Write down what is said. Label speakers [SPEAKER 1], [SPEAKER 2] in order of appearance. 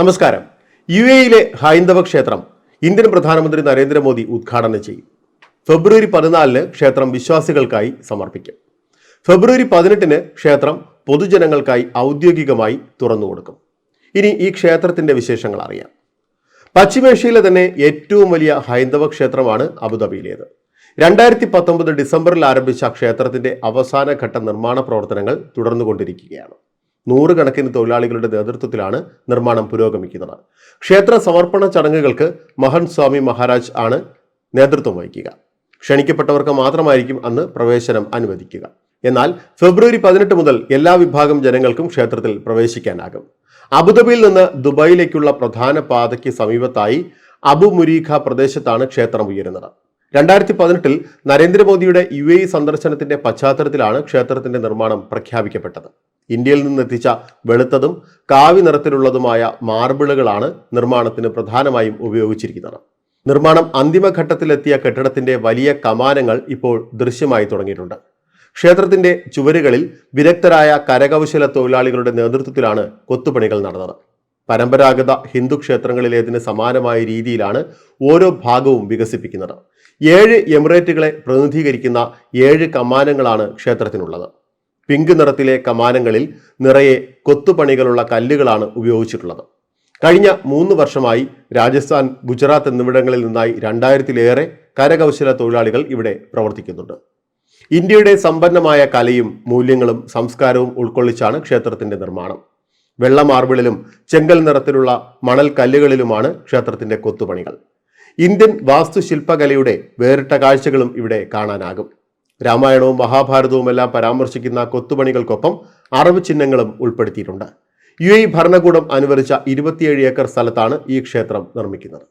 [SPEAKER 1] നമസ്കാരം യു എയിലെ ഹൈന്ദവ ക്ഷേത്രം ഇന്ത്യൻ പ്രധാനമന്ത്രി നരേന്ദ്രമോദി ഉദ്ഘാടനം ചെയ്യും ഫെബ്രുവരി പതിനാലിന് ക്ഷേത്രം വിശ്വാസികൾക്കായി സമർപ്പിക്കും ഫെബ്രുവരി പതിനെട്ടിന് ക്ഷേത്രം പൊതുജനങ്ങൾക്കായി ഔദ്യോഗികമായി തുറന്നു കൊടുക്കും ഇനി ഈ ക്ഷേത്രത്തിന്റെ വിശേഷങ്ങൾ അറിയാം പശ്ചിമേഷ്യയിലെ തന്നെ ഏറ്റവും വലിയ ഹൈന്ദവ ക്ഷേത്രമാണ് അബുദാബിയിലേത് രണ്ടായിരത്തി പത്തൊമ്പത് ഡിസംബറിൽ ആരംഭിച്ച ക്ഷേത്രത്തിന്റെ അവസാന ഘട്ട നിർമ്മാണ പ്രവർത്തനങ്ങൾ തുടർന്നുകൊണ്ടിരിക്കുകയാണ് നൂറുകണക്കിന് തൊഴിലാളികളുടെ നേതൃത്വത്തിലാണ് നിർമ്മാണം പുരോഗമിക്കുന്നത് ക്ഷേത്ര സമർപ്പണ ചടങ്ങുകൾക്ക് മഹൻ സ്വാമി മഹാരാജ് ആണ് നേതൃത്വം വഹിക്കുക ക്ഷണിക്കപ്പെട്ടവർക്ക് മാത്രമായിരിക്കും അന്ന് പ്രവേശനം അനുവദിക്കുക എന്നാൽ ഫെബ്രുവരി പതിനെട്ട് മുതൽ എല്ലാ വിഭാഗം ജനങ്ങൾക്കും ക്ഷേത്രത്തിൽ പ്രവേശിക്കാനാകും അബുദാബിയിൽ നിന്ന് ദുബായിലേക്കുള്ള പ്രധാന പാതയ്ക്ക് സമീപത്തായി അബു മുരീഖ പ്രദേശത്താണ് ക്ഷേത്രം ഉയരുന്നത് രണ്ടായിരത്തി പതിനെട്ടിൽ നരേന്ദ്രമോദിയുടെ യു എ സന്ദർശനത്തിന്റെ പശ്ചാത്തലത്തിലാണ് ക്ഷേത്രത്തിന്റെ നിർമ്മാണം പ്രഖ്യാപിക്കപ്പെട്ടത് ഇന്ത്യയിൽ നിന്ന് എത്തിച്ച വെളുത്തതും കാവി നിറത്തിലുള്ളതുമായ മാർബിളുകളാണ് നിർമ്മാണത്തിന് പ്രധാനമായും ഉപയോഗിച്ചിരിക്കുന്നത് നിർമ്മാണം അന്തിമഘട്ടത്തിലെത്തിയ കെട്ടിടത്തിന്റെ വലിയ കമാനങ്ങൾ ഇപ്പോൾ ദൃശ്യമായി തുടങ്ങിയിട്ടുണ്ട് ക്ഷേത്രത്തിന്റെ ചുവരുകളിൽ വിദഗ്ധരായ കരകൗശല തൊഴിലാളികളുടെ നേതൃത്വത്തിലാണ് കൊത്തുപണികൾ നടന്നത് പരമ്പരാഗത ഹിന്ദു ക്ഷേത്രങ്ങളിലേതിന് സമാനമായ രീതിയിലാണ് ഓരോ ഭാഗവും വികസിപ്പിക്കുന്നത് ഏഴ് എമിറേറ്റുകളെ പ്രതിനിധീകരിക്കുന്ന ഏഴ് കമാനങ്ങളാണ് ക്ഷേത്രത്തിനുള്ളത് പിങ്ക് നിറത്തിലെ കമാനങ്ങളിൽ നിറയെ കൊത്തുപണികളുള്ള കല്ലുകളാണ് ഉപയോഗിച്ചിട്ടുള്ളത് കഴിഞ്ഞ മൂന്ന് വർഷമായി രാജസ്ഥാൻ ഗുജറാത്ത് എന്നിവിടങ്ങളിൽ നിന്നായി രണ്ടായിരത്തിലേറെ കരകൗശല തൊഴിലാളികൾ ഇവിടെ പ്രവർത്തിക്കുന്നുണ്ട് ഇന്ത്യയുടെ സമ്പന്നമായ കലയും മൂല്യങ്ങളും സംസ്കാരവും ഉൾക്കൊള്ളിച്ചാണ് ക്ഷേത്രത്തിന്റെ നിർമ്മാണം വെള്ള മാർബിളിലും ചെങ്കൽ നിറത്തിലുള്ള മണൽ കല്ലുകളിലുമാണ് ക്ഷേത്രത്തിന്റെ കൊത്തുപണികൾ ഇന്ത്യൻ വാസ്തുശില്പകലയുടെ വേറിട്ട കാഴ്ചകളും ഇവിടെ കാണാനാകും രാമായണവും മഹാഭാരതവും എല്ലാം പരാമർശിക്കുന്ന കൊത്തുപണികൾക്കൊപ്പം അറബ് ചിഹ്നങ്ങളും ഉൾപ്പെടുത്തിയിട്ടുണ്ട് യു എ ഭരണകൂടം അനുവദിച്ച ഇരുപത്തിയേഴ് ഏക്കർ സ്ഥലത്താണ് ഈ ക്ഷേത്രം നിർമ്മിക്കുന്നത്